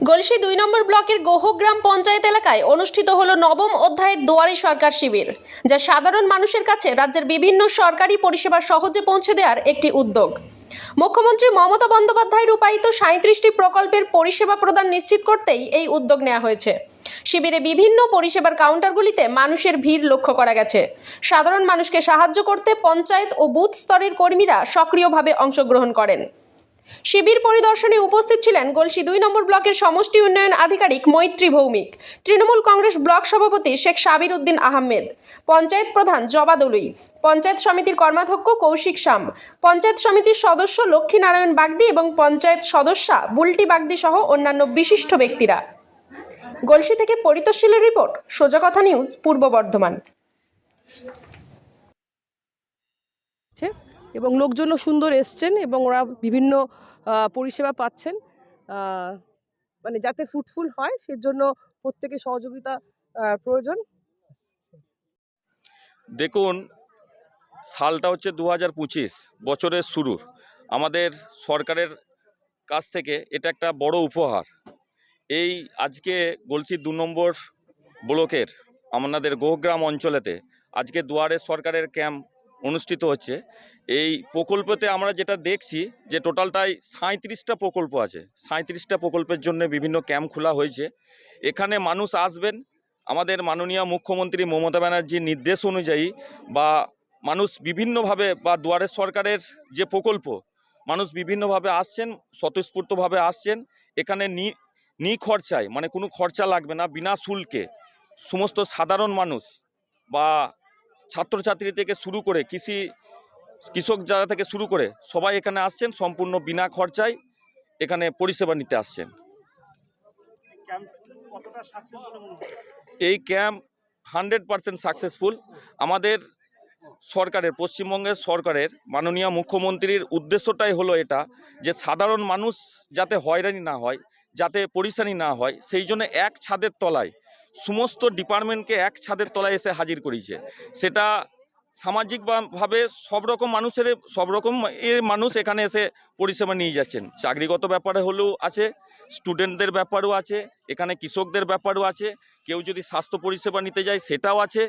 গলসি দুই নম্বর ব্লকের গোহগ্রাম পঞ্চায়েত এলাকায় অনুষ্ঠিত হলো নবম অধ্যায়ের দুয়ারি সরকার শিবির, যা সাধারণ মানুষের কাছে রাজ্যের বিভিন্ন সরকারি পরিষেবা সহজে পৌঁছে দেওয়ার একটি উদ্যোগ। মুখ্যমন্ত্রী মমতা বন্দ্যোপাধ্যায় রূপায়িত সাঁত্রিশটি প্রকল্পের পরিষেবা প্রদান নিশ্চিত করতেই এই উদ্যোগ নেওয়া হয়েছে। শিবিরে বিভিন্ন পরিষেবার কাউন্টারগুলিতে মানুষের ভিড় লক্ষ্য করা গেছে। সাধারণ মানুষকে সাহায্য করতে পঞ্চায়েত ও বুথ স্তরের কর্মীরা সক্রিয়ভাবে অংশগ্রহণ করেন। শিবির পরিদর্শনে উপস্থিত ছিলেন গলসি দুই নম্বর ব্লকের সমষ্টি উন্নয়ন আধিকারিক মৈত্রী ভৌমিক, তৃণমূল কংগ্রেস ব্লক সভাপতি শেখ সাবির উদ্দিন আহমেদ, পঞ্চায়েত প্রধান জবাদলুই পঞ্চায়েত সমিতির কর্মাধ্যক্ষ কৌশিক শাম, পঞ্চায়েত সমিতির সদস্য লক্ষ্মীনারায়ণ বাগদি এবং পঞ্চায়েত সদস্যা বুলটি বাগদি সহ অন্যান্য বিশিষ্ট ব্যক্তিরা। গলসি থেকে পরিতোষশীলের রিপোর্ট, সোজা কথা নিউজ, পূর্ব বর্ধমান। এবং লোকজনও সুন্দর এসছেন এবং ওরা বিভিন্ন পরিষেবা পাচ্ছেন। মানে যাতে ফ্রুটফুল হয় সেজন্য প্রত্যেকে সহযোগিতা প্রয়োজন। দেখুন, সালটা হচ্ছে দু হাজার পঁচিশ, বছরের শুরু। আমাদের সরকারের কাছ থেকে এটা একটা বড় উপহার। এই আজকে গলসি দু নম্বর ব্লকের আমাদের গোগ্রাম অঞ্চলেতে আজকে দুয়ারে সরকারের ক্যাম্প অনুষ্ঠিত হচ্ছে। এই প্রকল্পতে আমরা যেটা দেখছি যে টোটালটাই সাঁত্রিশটা প্রকল্প আছে। সাঁত্রিশটা প্রকল্পের জন্য বিভিন্ন ক্যাম্প খোলা হয়েছে। এখানে মানুষ আসবেন। আমাদের মাননীয় মুখ্যমন্ত্রী মমতা ব্যানার্জির নির্দেশ অনুযায়ী বা মানুষ বিভিন্নভাবে বা দুয়ারে সরকারের যে প্রকল্প, মানুষ বিভিন্নভাবে আসছেন, স্বতঃস্ফূর্তভাবে আসছেন। এখানে নি নি খরচায় মানে কোনো খরচা লাগবে না, বিনা শুল্কে সমস্ত সাধারণ মানুষ বা ছাত্রছাত্রী থেকে শুরু করে কৃষি, কৃষক যারা থেকে শুরু করে সবাই এখানে আসছেন, সম্পূর্ণ বিনা খরচায় এখানে পরিষেবা নিতে আসছেন। এই ক্যাম্প হান্ড্রেড পারসেন্ট সাকসেসফুল। আমাদের সরকারের, পশ্চিমবঙ্গের সরকারের মাননীয় মুখ্যমন্ত্রীর উদ্দেশ্যটাই হলো এটা যে সাধারণ মানুষ যাতে হয়রানি না হয়, যাতে পরিশানি না হয়, সেই জন্য এক ছাদের তলায় সমস্ত ডিপার্টমেন্টকে এক ছাদের তলায় এসে হাজির করিয়েছে। সেটা সামাজিকভাবে সব রকম মানুষের সব রকম এর মানুষ এখানে এসে পরিষেবা নিয়ে যাচ্ছেন। চাকরিগত ব্যাপারে হলেও আছে, স্টুডেন্টদের ব্যাপারও আছে, এখানে কৃষকদের ব্যাপারও আছে, কেউ যদি স্বাস্থ্য পরিষেবা নিতে যায় সেটাও আছে।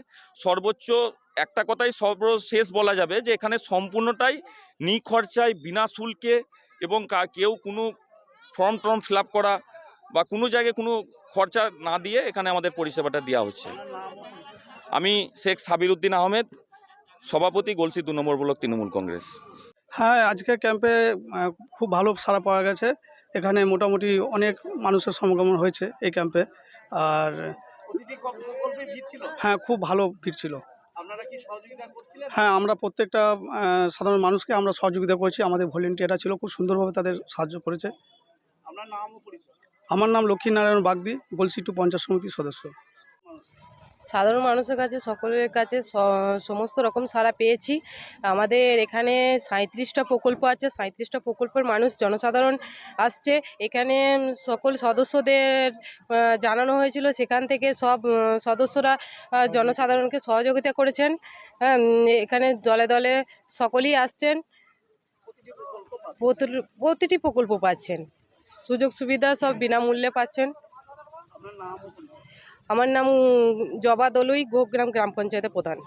সর্বোচ্চ একটা কথাই সর্বশেষ বলা যাবে যে এখানে সম্পূর্ণটাই নিখরচায়, বিনা শুল্কে এবং কেউ কোনো ফর্ম টর্ম ফিল করা বা কোনো জায়গায় কোনো খরচা না দিয়ে এখানে আমাদের পরিষেবাটা দেওয়া হচ্ছে। আমি শেখ সাবির উদ্দিন আহমেদ সভাপতি গলসি দু নম্বর ব্লক তৃণমূল কংগ্রেস। হ্যাঁ আজকের ক্যাম্পে খুব ভালো সাড়া পাওয়া গেছে। এখানে মোটামুটি অনেক মানুষের সমাগমন হয়েছে এই ক্যাম্পে। আর হ্যাঁ খুব ভালো ভিড় ছিল। হ্যাঁ আমরা প্রত্যেকটা সাধারণ মানুষকে আমরা সহযোগিতা করেছি। আমাদের ভলেন্টিয়াররা ছিল খুব সুন্দরভাবে তাদের সাহায্য করেছে। আমার নাম লক্ষ্মীনারায়ণ বাগদি গলসি টু পঞ্চায়েত সমিতির সদস্য। সাধারণ মানুষের কাছে, সকলের কাছে সমস্ত রকম সাড়া পেয়েছি। আমাদের এখানে সাঁত্রিশটা প্রকল্প আছে সাঁত্রিশটা প্রকল্পের মানুষ জনসাধারণ আসছে। এখানে সকল সদস্যদের জানানো হয়েছিল। সেখান থেকে সব সদস্যরা জনসাধারণকে সহযোগিতা করেছেন। হ্যাঁ এখানে দলে দলে সকলেই আসছেন। প্রতিটি প্রকল্প পাচ্ছেন। সুযোগ সুবিধা সব বিনামূল্যে পাচ্ছেন। আমার নাম জবা দলুই গোগ্রাম গ্রাম পঞ্চায়েতের প্রধান।